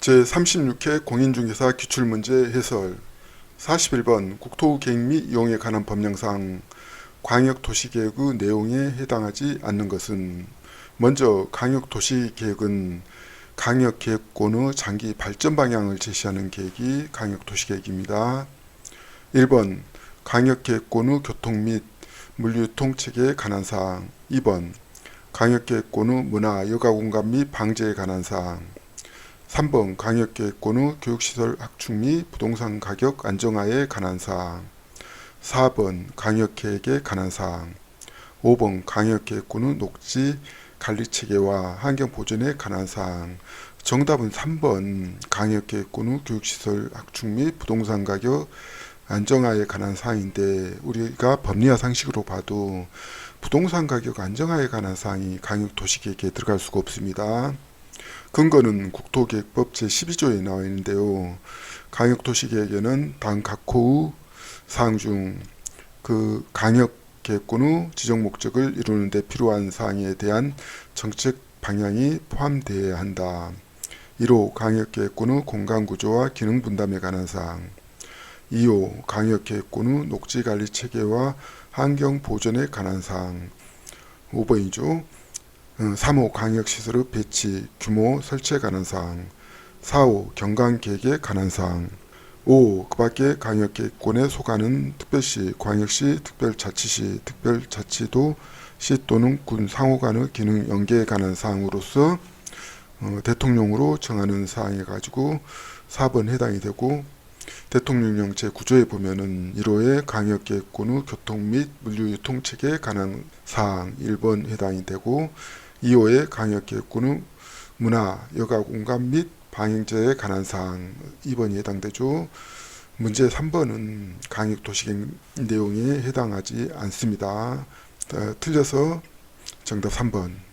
제36회 공인중개사 기출문제 해설 41번 국토계획 및 이용에 관한 법령상 광역도시계획의 내용에 해당하지 않는 것은 먼저 광역도시계획은 강역계획권의 장기 발전 방향을 제시하는 계획이 강역도시계획입니다. 1번 강역계획권의 교통 및 물류유통 체계에 관한 사항 2번 강역계획권의 문화, 여가공간 및 방제에 관한 사항 3번 강역계획권의 교육시설 확충 및 부동산 가격 안정화에 관한 사항 4번 강역계획에 관한 사항 5번 강역계획권의 녹지 관리체계와 환경보존에 관한 사항 정답은 3번 강역계획권의 교육시설 확충 및 부동산 가격 안정화에 관한 사항인데 우리가 법리화 상식으로 봐도 부동산 가격 안정화에 관한 사항이 강역도시계획에 들어갈 수가 없습니다. 근거는 국토계획법 제12조에 나와 있는데요. 강역도시계획에는 다음 각 호의 사항 중 그 강역계획권의 지정 목적을 이루는 데 필요한 사항에 대한 정책 방향이 포함되어야 한다. 1호 강역계획권의 공간구조와 기능 분담에 관한 사항 2호 강역계획권의 녹지관리 체계와 환경 보존에 관한 사항 5번이죠. 3호 강역시설 의 배치, 규모, 설치에 관한 사항 4호 경관계획에 관한 사항 5. 그 밖에 강역계획권에 속하는 특별시, 광역시, 특별자치시, 특별자치도, 시 또는 군 상호 간의 기능 연계에 관한 사항으로서 어, 대통령으로 정하는 사항에 가지고 4번 해당이 되고 대통령령 제9조에 보면은 1호의 강역계획권의 교통 및 물류유통 체계에 관한 사항 1번 해당이 되고 2호의 강역계획권의 문화, 여가 공간 및 방행제에 관한 사항 2번이 해당되죠. 문제 3번은 강역도시계획 내용에 해당하지 않습니다. 어, 틀려서 정답 3번.